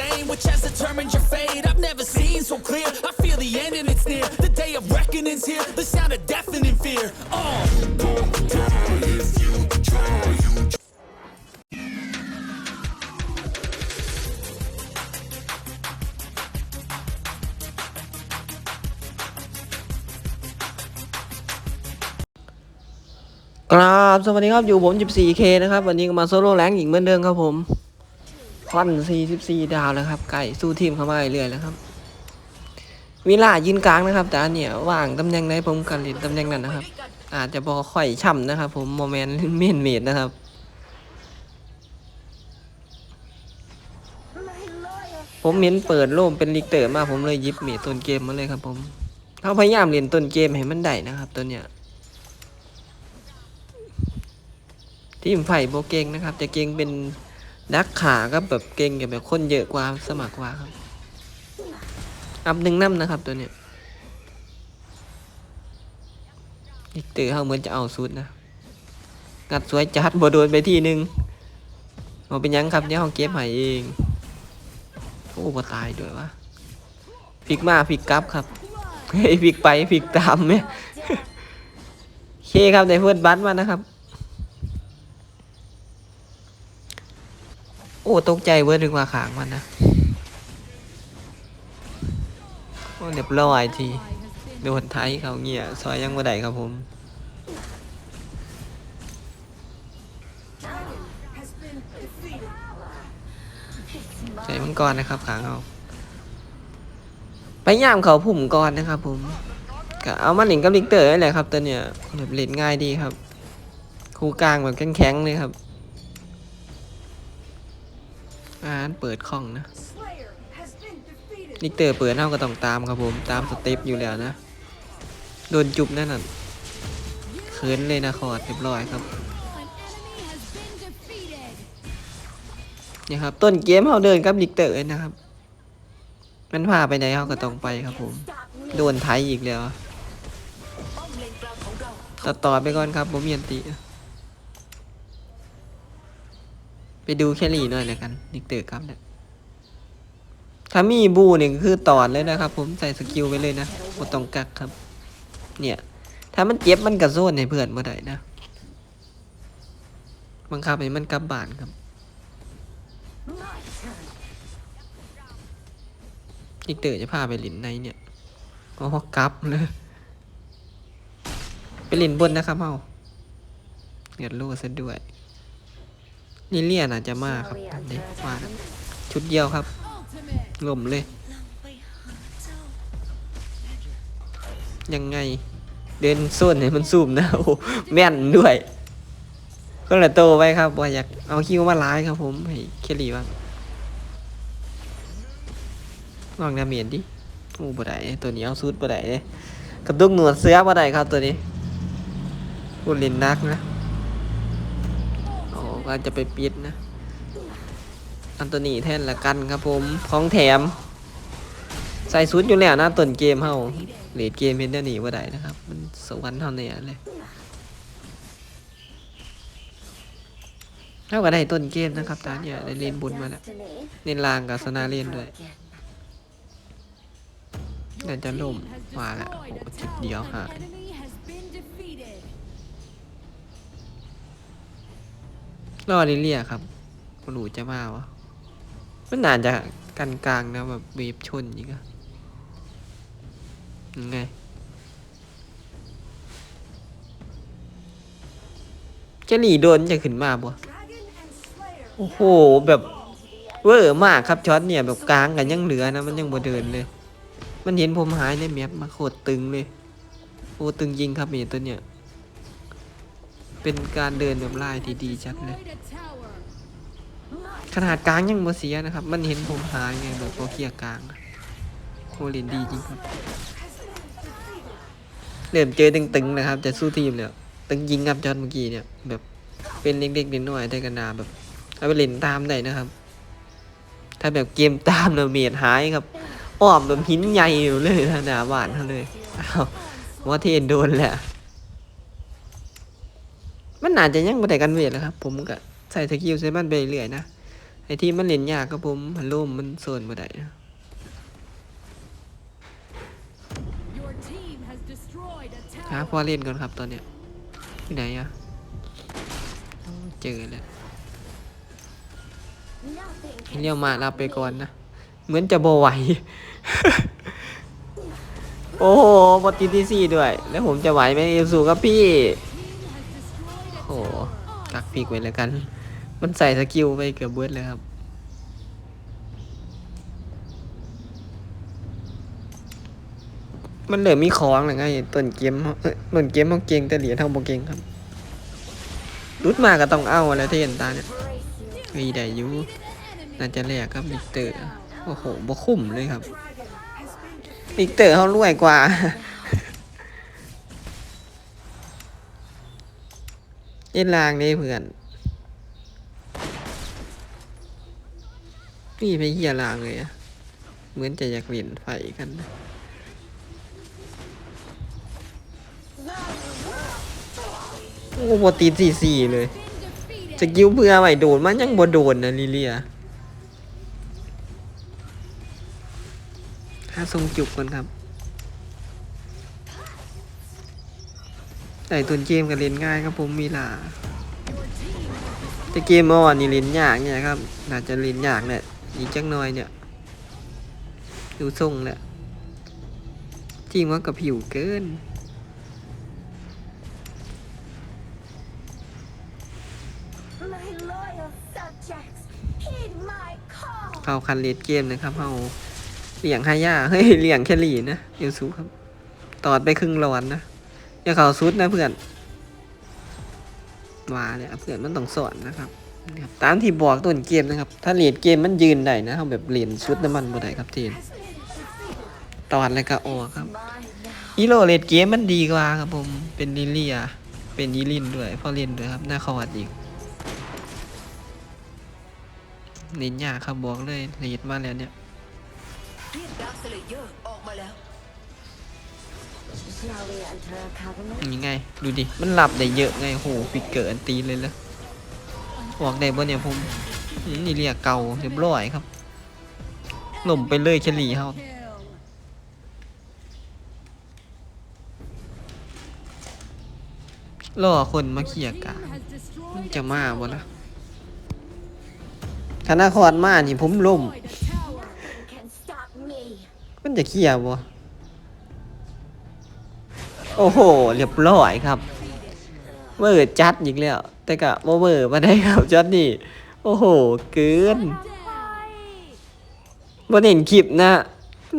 stain which has determined your fate. I've never seen so clear. I feel the end and it's near. The day of reckoning's here. The sound of deafening fear. Oh. กราบสวัสดีครับ อยู่ผม 14K นะครับ วันนี้ก็มาโซโล่แรงอีกเหมือนเดิมครับผม พัน44ดาวแล้วครับ ไก่สู้ทีมเข้ามาเรื่อยๆแล้วครับวิลายืนกลางนะครับ แต่อันเนี่ยว่างตำแหน่งไหนผมกันเล่นตำแหน่งนั้นนะครับ อาจจะบอค่อยช่ำนะครับ ผมโมเมนต์เมนเมดนะครับผมเห็นเปิดโล่มเป็นลิกเตอร์มาผมเลยยิบเมดต้นเกมมาเลยครับผมเขาพยายามเล่นต้นเกมให้มันได้นะครับตัวเนี้ยทีมไผ่โบเก่งนะครับ จะเก่งเป็น ดักขาก็แบบเก่งแบบคนเยอะกว่าสมัครกว่าครับ อัพหนึ่งน้ำนะครับตัวเนี้ยอีกตือเขาเหมือนจะเอาสุดนะ งัดสวยจัดบโดนไปทีหนึ่งมาเป็นยังครับเนี่ยห้องเก็บหายเอง โอ้บ่ตายด้วยวะฟิกมาฟิกกลับครับเฮ้ยฟิกไปฟิกตามไหมโอเคครับในเพื่อนบัตมานะครับ อ้ตกใจเว้ยนึกว่าขางมันนะโอ้เรียบร้อยทีโดนไทยเขาเงี่ยซอยยังบ่ได้ครับผมใส่มันก่อนะครับขางเอาไปย่ามเขาผุ่มก่อนนะครับผมก็เอามาหลิงกับลิกเตอร์ได้เลยครับตัวเนี้ยแบบเล่นง่ายดีครับ คูกลางแบบแข็งๆเลยครับ อ่านเปิดคล่องนะนิกเตอร์เปิดเท่าก็ต้องตามครับผมตามสเต็ปอยู่แล้วนะ โดนจุบนั่นน่ะเขินเลยนะคอร์ดเรียบร้อยครับนี่ครับต้นเกมเขาเดินกับนิกเตอร์นะครับ มันพาไปไหนเขาก็ต้องไปครับผม โดนไทยอีกแล้วตัดต่อไปก่อนครับผมเมียนติ ไป ดูแคลรี่หน่อยแล้วกันนิกเตอร์ครับเนี่ยถ้ามีบูเนี่ยคือตอดเลยนะครับ ผมใส่สกิลไปเลยนะบ่ต้องกักครับ เนี่ย ถ้ามันเจ็บมันกระโซนให้เพื่อนมาได้นะบังคับให้มันกลับบ้านครับนิกเตอร์จะพาไปหลินในเนี่ยอ๋อกลับเลยไปหลินบนนะครับเฮาเดือดรู้ซะด้วย นี่เลียนอาจจะมาครับเด็กมานะชุดเดียวครับล่มเลย ยังไง เดินส้นให้มันซูมนะโอ้แม่นด้วยก็เลยโตไว้ครับว่าอยากเอาคิวมาล้ายครับผมให้เคลลี่บ้างลองดาเมียนดิโอ้บ่ได้ตัวนี้เอาซูดบ่ได้เลยกระดุกหนวดเสื้อบ่ได้ครับตัวนี้พูดเล่นนักนะโอ้ ก็จะไปปิดนะ อันตัวนี้แทนละกันครับผม ของแถม ใส่ชุดอยู่แล้วนะต้นเกมเฮาเลดเกมเห็นเดี๋ยวนี้ว่าได้นะครับ มันสวรรค์เท่าเนี่ยเลยเท่ากับได้ต้นเกมนะครับตาเนี่ยได้เล่นบุญมาแล้วเล่นลางกับสนาเล่นด้วยเดี๋ยวจะล่มมาแล้วโอ้จิบเดียวหาย รอลิเลียครับหนูจะมาวะมันนานจะกันกลางนะแบบเวฟชนอีกอะยังไงจะหนีโดนจะขึ้นมาบ่โอ้โหแบบเวอร์มากครับช็อตเนี่ยแบบกลางกันยังเหลือนะมันยังบ่เดินเลย มันเห็นผมหายในแมปมาโคตรตึงเลยโอ้ตึงจริงครับเมยตัวเนี่ย เป็นการเดินแบบลายที่ดีจัดเลย ขนาดกลางยังบ่เสียนะครับ มันเห็นผมหายไงแบบโอเคลียร์กลางโคเล่นดีจริงครับเริ่มเจอตึงๆนะครับ จะสู้ทีมแล้วตึงยิงครับจอดเมื่อกี้เนี่ย แบบเป็นเล็กๆน้อยได้กันนาแบบเอาไปเล่นตามได้นะครับ ถ้าแบบเกมตามเราเมียดหายครับอ้อมแบบหินใหญ่อยู่เลยนะหนาหวานเขาเลยอ้าวว่าเทนโดนแหละ มันนาจะยังบ่ได้กันเวทแล้วครับ ผมก็ใส่สกิลใส่บ้านไปเรื่อยนะไอ้ที่มันเล่นยากครับผมมันร่มมันโซนบ่ได้นะหาพ่อเล่นก่อนครับตอนเนี้ยที่ไหนอะเจอแล้วเรียวมาลาไปก่อนนะ เหมือนจะโบไหว โอ้โหบอติดที่สี่ด้วย แล้วผมจะไหวไหมเอซูครับพี่ หกักปีกไว้แล้วกัน มันใส่สกิลไปเกือบเบิร์ดเลยครับมันเหลือมีของหรือไงต้นเกมต้นเกมเขาเก่งแต่เหรียญเท่าโบเก่งครับรุดมาก็ต้องเอาแล้วที่เห็นตาเนี่ยมีได้ยูน่าจะแลกครับมิกเตอร์ โอ้โหบ่คุ้มเลยครับมิกเตอร์เขารวยกว่า เอ็นลางนี่เพื่อน นี่ไปเฮียลางเลยอะเหมือนจะอยากเล่นไฟกันนะโอ้โหตีสี่สี่เลยสกิลเพื่อไหวโดนมันยังบ่โดนนะลิเลียถ้าทรงจุกก่อนครับ แต่ตุนเกมกับเล่นง่ายครับผมมีลาแต่เกมเมื่อวานนี่เล่นยากเนี่ยครับน่าจะเล่นยากเนี่ยอีกจักหน่อยเนี่ยดูทรงแหละจริงว่ากับผิวเกินเข้าคันเลดเกมนะครับเฮาเลี่ยงฮาย่าเฮ้ยเลี่ยงแคลรี่นะเอลซูครับ ตอดไปครึ่งหลอนนะ อย่าเข้าซุดนะเพื่อนว่าเนี่ยเพื่อนมันต้องสอนนะครับตามที่บอกต้นเกมนะครับ ถ้าเลดเกมมันยืนได้นะเฮาแบบเล่นซุดน้ำมันบ่ได้ครับทีมตอดแล้วก็ออกครับ Mine now. ฮีโรเลดเกมมันดีกว่าครับผมเป็นลิเลียเป็นยีลินด้วยพอเล่นด้วยครับหน้าคอวัดอีกเน้นยากครับบอกเลยเลดมาแล้วเนี่ย ยกดาร์คสเลเยอร์ออกมาแล้ว Shall we enter a covenant? ยังไง ดูดิ มันหลับได้เยอะไงโหปิดเกิดอันตีเลยลยออกได้บ่เนี่ยผมนี่เรียกเก่าเรียบร้อยครับหล่มไปเลยเฉลี่ครับรอคนมาเขี่ยกลางมันจะมาบ่ละคณะคอดมานี่ผมล่มมันจะเขี่ยบ่ โอ้โห เรียบร้อยครับ เวอร์จัดอีกแล้ว แต่กะบ่เวอร์มาได้ครับจัดนี่ โอ้โห เกินบ่เห็นคลิปนะ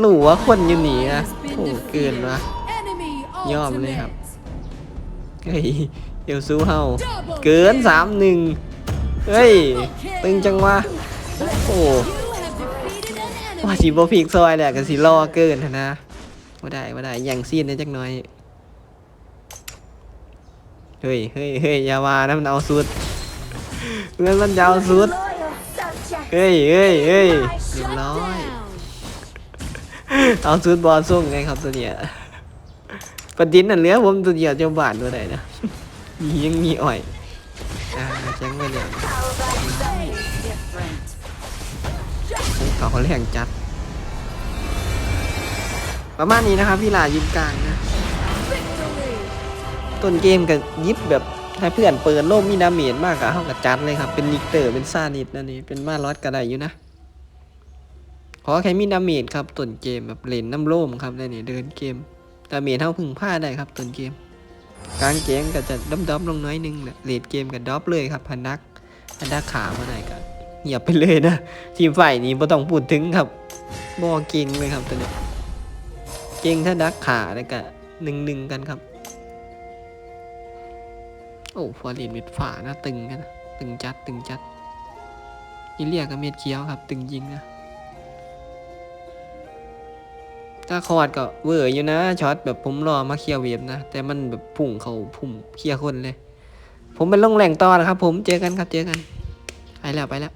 หนูว่าคนอยู่หนีนะโอ้โหเกินวะยอมเลยครับเฮ้ยเดี๋ยวสู้เฮาเกินสามหนึ่งเฮ้ยตึงจังวะโอ้ว่าสิบ่พีกซอยแหละก็สิรอเกินหั้นนะบ่ได้บ่ได้อย่างซีนได้จักหน่อย เฮ้ยเฮ้ยเฮ้ยอย่าวานะมันเอาสุดเงินมันจะเอาสุด เฮ้ยเฮ้ยเฮ้ยเรียบร้อย เอาสุดบอลส่งไงครับตัวเนี้ยประด็นนั่นเหลือผมตัวเดียวเจ้าบานตัวไหนนะมียังมีอ่อยอ่าแจ้งไปเลยเขาเขาแรงจัด ประมาณนี้นะครับพี่ลายืนกลางนะ ต้นเกมกับยิบแบบถ้าเพื่อนเปิดโล่มมีดาเมจมากอะเท่ากับจัดเลยครับ เป็นนิกเตอร์เป็นซานิดนั่นนี่เป็นมาลอสก็ได้อยู่นะขอแค่มีดาเมจครับต้นเกมแบบเลนน้ำโล่มครับนั่นนี่เดินเกมดาเมจเท่าพึ่งผ้าได้ครับต้นเกม กลางเกมก็จะดับดับๆลงน้อยนึงแหละเลดเกมกับดรอปเลยครับพนักพนักขาเมาไหนกันเงียบไปเลยนะ ทีมฝ่ายนี้ไม่ต้องพูดถึงครับบอเก่งเลยครับตัวนี้เก่งถ้าดักขาแล้วก็หนึ่งหนึ่งกันครับ โอ้ฟอร์เรนเม็ดฝ่านะตึงกันนะตึงจัดตึงจัดอิเลียกับเม็ดเคี้ยวครับ ตึงยิงนะถ้าคอร์ดก็เวอร์อยู่นะช็อตแบบผมรอมาเคลียร์เวฟนะ แต่มันแบบพุ่งเขาพุ่งเคลียร์คนเลย ผมเป็นลงแหล่งต่อนะครับ ผมเจอกันครับเจอกันไปแล้วไปแล้ว